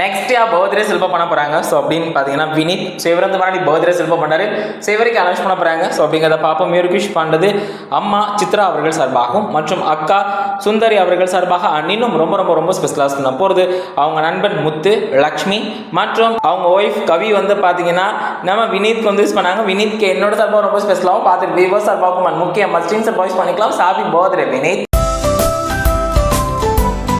Next யா birthday செல்ப பண்ண போறாங்க. ஸோ அப்படின்னு பார்த்தீங்கன்னா வினித் ஸோ இவர் வந்து முன்னாடி பர்த்டே செல்ப பண்ணாரு ஸோ இவருக்கு அனௌன்ஸ் பண்ண போறாங்க. ஸோ அப்படிங்கிறத பார்ப்போம். மியூர்கிஷ் பண்ணது அம்மா சித்ரா அவர்கள் சார்பாகவும் மற்றும் அக்கா சுந்தரி அவர்கள் சார்பாக அண்ணினும் ரொம்ப ரொம்ப ரொம்ப ஸ்பெஷலாக பண்ண போகிறது அவங்க நண்பன் முத்து லக்ஷ்மி மற்றும் அவங்க ஒய்ஃப் கவி வந்து பார்த்தீங்கன்னா நம்ம வினீத் வந்து யூஸ் பண்ணாங்க. வினீத்க்கு என்னோட சார்பாக ரொம்ப ஸ்பெஷலாகவும் பார்த்துட்டு விவோ சார்பாகவும் முக்கிய மஸ்டின் சார் வாய்ஸ் பண்ணிக்கலாம் சாபி பர்த்டே வினீத்.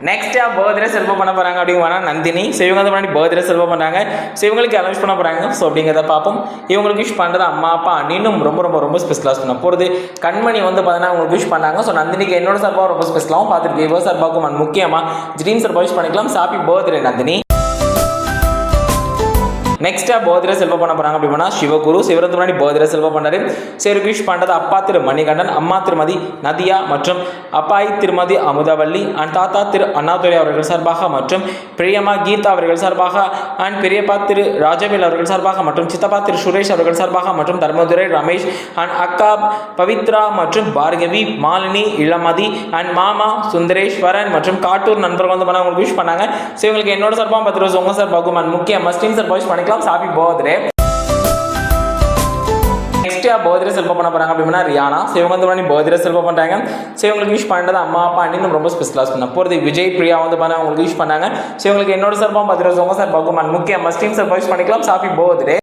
நெக்ஸ்ட்டாக பர்த்டே செல்வம் பண்ண போகிறாங்க அப்படிங்கன்னா நந்தினி. ஸோ இவங்க வந்து முன்னாடி பர்த்டே செல்வம் பண்ணுறாங்க ஸோ இவங்களுக்கு அனௌன்ஸ் பண்ண போகிறாங்க ஸோ அப்படிங்கிறத பார்ப்போம். இவங்களுக்கு விஷ் பண்ணுறது அம்மா அப்பா அண்ணினும் ரொம்ப ரொம்ப ரொம்ப ஸ்பெஷலாக பண்ண போகிறது கண்மணி வந்து பார்த்தீங்கன்னா உங்களுக்கு விஷ் பண்ணாங்க. ஸோ நந்தினிக்கு என்னோட சார்பாக ரொம்ப ஸ்பெஷலாகவும் பார்த்துட்டு விவோ சார்பாக்கும் முக்கியமாக ஜிரீம் சார் விஷ் பண்ணிக்கலாம். Happy birthday Nandini. நெக்ஸ்ட்டாக போதிர செல்வ பண்ண போகிறாங்க அப்படின்னா சிவகுரு சிவரத்து முன்னாடி போதிர செல்வ பண்ணாரு. சரி விஷ் பண்ணுறது அப்பா திரு மணிகண்டன் அம்மா திருமதி நதியா மற்றும் அப்பாய் திருமதி அமுதவல்லி அண்ட் தாத்தா திரு அண்ணாதுரை அவர்கள் சார்பாக மற்றும் பிரியம்மா கீதா அவர்கள் சார்பாக அண்ட் பெரியப்பா திரு ராஜவேல் அவர்கள் சார்பாக மற்றும் சித்தப்பா திரு சுரேஷ் அவர்கள் சார்பாக மற்றும் தர்மதுரை ரமேஷ் அண்ட் அக்கா பவித்ரா மற்றும் பார்கவி மாலினி இளமதி அண்ட் மாமா சுந்தரேஸ்வரன் மற்றும் காட்டூர் நண்பர்கள் வந்து பண்ண உங்களுக்கு விஷ் பண்ணாங்க. ஸோ இவங்களுக்கு என்னோட சார்பாக பத்து ரோஸ் உங்க சார் பகுமான் முக்கிய மஸ்டின் சார் விஷ் பண்ணிக்கலாம் ஹாப்பி பர்த்டே நெக்ஸ்ட் பர்த்டே செல்ப பண்ண போறாங்க அப்படின்னா ரியானா. ஸோ இவங்க வந்து பண்ணி பர்த்டே செல்ப பண்ணுறாங்க ஸோ இவங்களுக்கு யூஸ் பண்ணுறது அம்மா அப்பா அண்ணி ரொம்ப ஸ்பெஷலாக பண்ண போகிறது விஜய் பிரியா வந்து பண்ண அவங்களுக்கு யூஸ் பண்ணாங்க. ஸோ இவங்களுக்கு என்னோட சார்பாக பத்து ரோஸ் சார் பகுமான் முக்கிய மஸ்டின் சார் விஷ் பண்ணிக்கலாம் சாப்பி பர்த்டே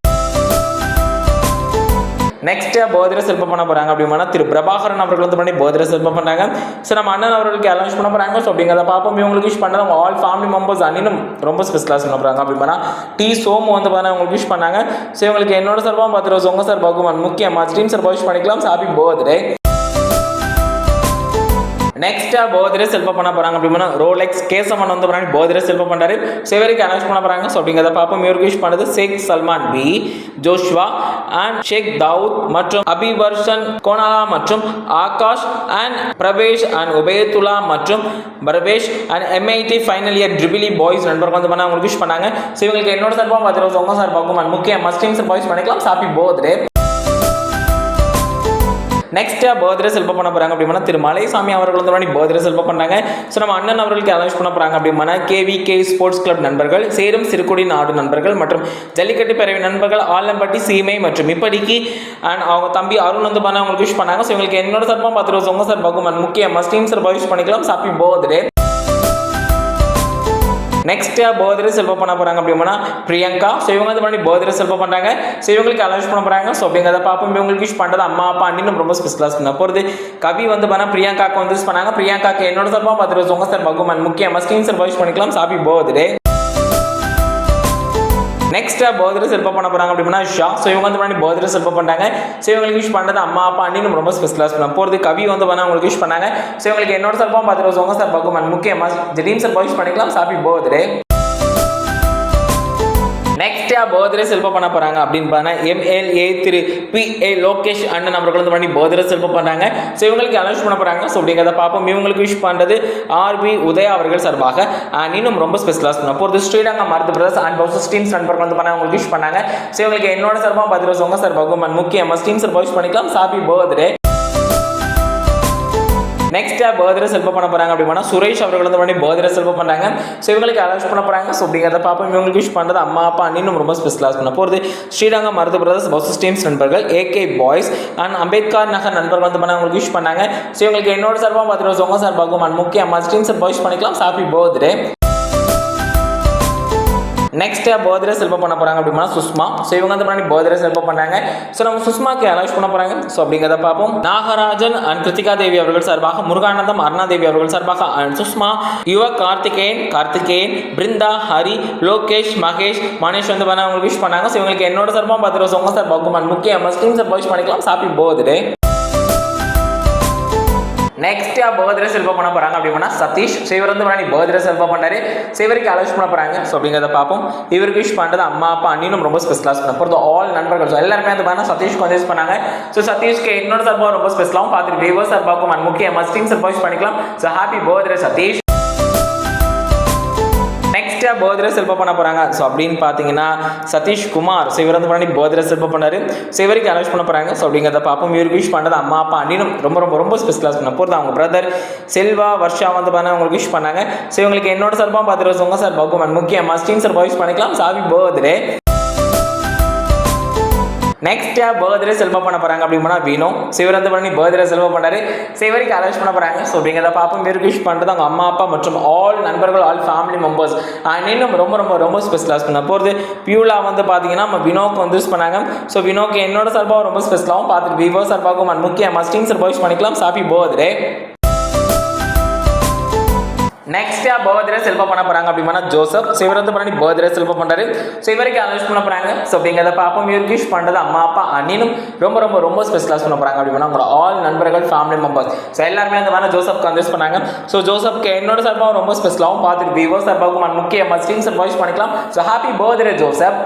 நெக்ஸ்ட்டு போதிர சிற்பம் பண்ண போகிறாங்க அப்படின்னா திரு பிரபாகரன் அவர்கள் வந்து பண்ணி போதிர சிற்பம் பண்ணாங்க. ஸோ நம்ம அண்ணன் அவர்களுக்கு அலௌன்ஸ் பண்ண போகிறாங்க ஸோ அப்படிங்கிறத பார்ப்போம். இவங்களுக்கு விஷ் பண்ணது ஆல் ஃபேமிலி மெம்பர்ஸ் அண்ணினும் ரொம்ப ஸ்பெஷலாக பண்ண போகிறாங்க அப்படின்னா டி. சோமு வந்து பார்த்தா அவங்களுக்கு விஷ் பண்ணாங்க. ஸோ இவங்களுக்கு என்னோட சார்பாக பத்து ரோஸ் உங்க சார் பகுமான் முக்கியமாக ஸ்ட்ரீம் சார் விஷ் பண்ணிக்கலாம். ஹாப்பி பர்த்டே நெக்ஸ்ட்டாக பர்த்டே செல்ப பண்ண போறாங்க அப்படின்னா ரோலெக்ஸ் கேசவன் வந்து பண்ணி பர்த்டே செல்ப பண்ணாரு சிவருக்கு அனௌன்ஸ் பண்ண போறாங்க. ஸோ அப்படிங்கிறத பார்ப்போம். இவருக்கு விஷ் பண்ணது Sheikh Salman B Joshua and Sheikh Dawood மற்றும் அபிவர்ஷன் கோனாலா மற்றும் ஆகாஷ் அண்ட் பிரவேஷ் அண்ட் உபயத்துலா மற்றும் Pravesh and MIT final year triple E boys நண்பர்கள் வந்து பண்ண அவங்களுக்கு விஷ் பண்ணாங்க. ஸோ இவங்களுக்கு என்னோட சார்பாக பார்த்துருவோம் ரோஸ் உங்க சார் பார்க்கும் முக்கிய மஸ்டிம்ஸ் பாய்ஸ் பண்ணிக்கலாம். சாப்பி போதே நெக்ஸ்ட்டாக பர்த்டே செல்ப பண்ண போகிறாங்க அப்படின்னா திரு மலைசாமி அவர்கள் வந்து முன்னாடி பர்த்டே செல்ப பண்ணாங்க. ஸோ நம்ம அண்ணன் அவர்களுக்கு அனௌன்ஸ் பண்ண போகிறாங்க அப்படின்னா கேவி கே ஸ்போர்ட்ஸ் கிளப் நண்பர்கள் சேரும் சிறுகுடி நாடு நண்பர்கள் மற்றும் ஜல்லிக்கட்டு பிறவி நண்பர்கள் ஆலம்பட்டி சீமை மற்றும் இப்படிக்கு அண்ட் அவங்க தம்பி அருண் வந்து பண்ண அவங்களுக்கு விஷ் பண்ணாங்க. ஸோ இவங்களுக்கு என்னோட சார்பாக பத்து ரோஸ் உங்க சார் பகுமன் முக்கிய மஸ்டீம் சார் விஷ் பண்ணிக்கலாம் ஹாப்பி பர்த்டே நெக்ஸ்ட் பர்த்டே செல்ப பண்ண போறாங்க அப்படின்னா பிரியங்கா. ஸோ இவங்க வந்து பண்ணி பர்த்டே செல்ப பண்றாங்க. ஸோ இவங்களுக்கு அலௌன்ஸ் பண்ண போறாங்க. ஸோ அப்படிங்கிறத பார்ப்போம். இவங்களுக்கு விஷ் பண்ணுறது அம்மா அப்பா அண்ணின்னு ரொம்ப ஸ்பெஷலாக பண்ண போகிறது கவி வந்து பண்ண பிரியங்காக்கு வந்து யூஸ் பண்ணாங்க. பிரியங்காக்கு என்னோட சார்பாக பத்து ரோஸ் உங்க சார் பகுமான் முக்கியமாக ஸ்கிரீன் சார் விஷ் பண்ணிக்கலாம். சாப்பி பர்த்டே நெக்ஸ்ட் பர்த்டே செல்ப பண்ண போறாங்க அப்படின்னா ஷா. ஸோ இவங்க வந்து பண்ணி பர்த்டே செல்ப பண்ணாங்க ஸோ இவங்களுக்கு விஷ் பண்ணது அம்மா அப்பா அண்ணி ரொம்ப ஸ்பெஷலாக பண்ண போகிறது கவி வந்து பண்ண அவங்களுக்கு விஷ் பண்ணாங்க. ஸோ இவங்களுக்கு என்னோட சார்பாக பார்த்துட்டு ரோஸ் உங்க சார் பகுமன் முக்கியமாக ஜெடீம் சார் விஷ் பண்ணிக்கலாம். ஹாப்பி பர்த்டே நெக்ஸ்ட் பர்த்டே செல்ப பண்ண போறாங்க அப்படின்னு பார்த்தா எம்எல்ஏ திரு பி ஏ லோகேஷ் அண்ணன் அவர்கள் வந்து பண்ணி பர்த்டே செல்ப பண்றாங்க. ஸோ இவங்களுக்கு அனௌன்ஸ் பண்ண போறாங்க. ஸோ அப்படிங்கிறத பார்ப்போம். இவங்களுக்கு விஷ் பண்றது ஆர்பி உதயா அவர்கள் சார்பாக. இன்னும் ரொம்ப ஸ்பெஷலாக பண்ண போகிறது ஸ்ரீரங்கம் மருத்து பிரதர்ஸ் அண்ட் பவுசஸ் டீம்ஸ் நண்பர்கள் வந்து பண்ண அவங்களுக்கு விஷ் பண்ணாங்க. ஸோ இவங்களுக்கு என்னோட சார்பாக பத்து ரோஸ் உங்க முக்கியமாக டீம் சார் விஷ் பண்ணிக்கலாம். ஹாப்பி பர்த்டே நெக்ஸ்ட் பர்த்டே செல்ப பண்ண போறாங்க அப்படின்னா சுரேஷ் அவர்கள் வந்து பண்ணி பர்த்டே செல்ப பண்றாங்க ஸோ இவங்களுக்கு அலௌன்ஸ் பண்ண போறாங்க. ஸோ அப்படிங்கிறத பார்ப்போம். இவங்களுக்கு விஷ் பண்ணுறது அம்மா அப்பா அண்ணனும் ரொம்ப ஸ்பெஷலாக பண்ண போகிறது Srirangam Maruthu brothers bus teams நண்பர்கள் AK boys and Ambedkar Nagar நண்பர்கள் வந்து பண்ண அவங்களுக்கு விஷ் பண்ணாங்க. ஸோ இவங்களுக்கு என்னோட சார்பாக பார்த்துட்டு ரோஸ் சார்பாகவும் அண்ட் முக்கிய அம்மா டீம்ஸ் பாய்ஸ் பண்ணிக்கலாம். ஹாப்பி பர்த்டே நெக்ஸ்ட் பர்த்டே செல்ப பண்ண போறாங்க அப்படின்னா சுஷ்மா. ஸோ இவங்க வந்து முன்னாடி பர்த்டே செல்ப பண்ணாங்க. ஸோ நம்ம சுஷ்மாக்கு அலோஸ் பண்ண போறாங்க? ஸோ அப்படிங்கிறத பார்ப்போம். நாகராஜன் அண்ட் கிருத்திகா தேவி அவர்கள் சார்பாக முருகானந்தம் அருணாதேவி அவர்கள் சார்பாக அண்ட் சுஷ்மா யுவ கார்த்திகேயன் கார்த்திகேயன் பிருந்தா ஹரி லோகேஷ் மகேஷ் மனேஷ் வந்து பண்ண அவங்களுக்கு விஷ் பண்ணாங்க. ஸோ இவங்களுக்கு என்னோட சார்பாக பத்து ரூபா உங்க சார் பகுமான் முக்கிய மஸ்லிம் சார் விஷ் பண்ணிக்கலாம். ஹாப்பி பர்த்டே நெக்ஸ்ட்டு பர்த்டே செல்ப பண்ண போகிறாங்க அப்படின்னா சதீஷ். சிவர் வந்து முன்னாடி பர்த்டே செல்ப பண்ணாரு சிவருக்கு அலோஸ் பண்ண போகிறாங்க ஸோ அப்படிங்கிறத பார்ப்போம். இவருக்கு விஷ் பண்ணுறது அம்மா அப்பா அண்ணினும் ரொம்ப ஸ்பெஷலாக பண்ண போகிறது ஆல் நண்பர்கள். ஸோ எல்லாருமே வந்து பார்த்தா சதீஷ்க்கு வந்து யூஸ் பண்ணாங்க. ஸோ சதீஷ்க்கு என்னோட சார்பாக ரொம்ப ஸ்பெஷலாகவும் பார்த்துட்டு விவோ சார்பாக்கும் அண்ட் முக்கிய மஸ்டிங் சார்பாக யூஸ் பண்ணிக்கலாம். So happy birthday Sathish. நெக்ஸ்ட்டாக பர்த்டே செல்ப பண்ண போகிறாங்க ஸோ அப்படின்னு பார்த்தீங்கன்னா சதீஷ் குமார் ஸோ இவர் வந்து பண்ணி பர்த்டே செல்ப பண்ணார். ஸோ இவருக்கு அனௌன்ஸ் பண்ண போகிறாங்க ஸோ அப்படிங்கிறத பார்ப்போம். இவருக்கு விஷ் பண்ணது அம்மா அப்பா அண்ணினும் ரொம்ப ரொம்ப ரொம்ப ஸ்பெஷலாக பண்ண போகிறது அவங்க பிரதர் செல்வா வர்ஷா வந்து பண்ண அவங்களுக்கு விஷ் பண்ணாங்க. ஸோ இவங்களுக்கு என்னோட சார்பாக பார்த்துட்டு உங்கள் சார் பகுமன் முக்கியமாக ஸ்டீம் சார் விஷ் பண்ணிக்கலாம். சாவி பர்த்டே நெக்ஸ்ட் பர்த்டே செல்வ பண்ண போறாங்க அப்படின்னா போனால் வினோ சிவரந்த பண்ணி பர்த்டே செல்வ பண்ணாரு சிவருக்கு அரேஞ்ச் பண்ண போறாங்க. ஸோ அப்படிங்கிறத பாப்பா இவருக்கு விஷ் பண்ணுறது அவங்க அம்மா அப்பா மற்றும் ஆல் நண்பர்கள் ஆல் ஃபேமிலி மெம்பர்ஸ் அண்ட் இன்னும் ரொம்ப ரொம்ப ரொம்ப ஸ்பெஷலாக பண்ண போகிறது பியூலா வந்து பார்த்தீங்கன்னா நம்ம வினோக்கு வந்து யூஸ் பண்ணாங்க. ஸோ வினோக்கு என்னோட சார்பாகவும் ரொம்ப ஸ்பெஷலாகவும் பார்த்துட்டு விவோ சார்பாகவும் அண்ட் முக்கிய மஸ்டிங் சார் விஷ் பண்ணிக்கலாம். சாப்பி பர்த்டே நெக்ஸ்ட் யார் பர்த்டே செல்ப பண்ண போறாங்க அப்படின்னா ஜோசப். ஸோ இவர் வந்து பண்ணி பர்த்டே செல்ப பண்றாரு. ஸோ இவருக்கு அனௌன்ஸ் பண்ண போறாங்க? ஸோ அப்படிங்கிறத பார்ப்போம். இவருக்கு விஷ் பண்ணுறது அம்மா அப்பா அண்ணனும் ரொம்ப ரொம்ப ரொம்ப ஸ்பெஷலாக பண்ண போறாங்க அப்படின்னா உங்களோட ஆல் நண்பர்கள் ஃபேமிலி மெம்பர்ஸ் ஸோ எல்லாருமே அந்த மாதிரி ஜோசப்க்கு அனௌன்ஸ் பண்ணாங்க. ஸோ ஜோசப்க்கு என்னோட சார்பாகவும் ரொம்ப ஸ்பெஷலாகவும் பார்த்துட்டு விவோ சார்பாகவும் and முக்கிய மஸ்டிங் சார் வாய்ஸ் பண்ணிக்கலாம். So happy birthday Joseph.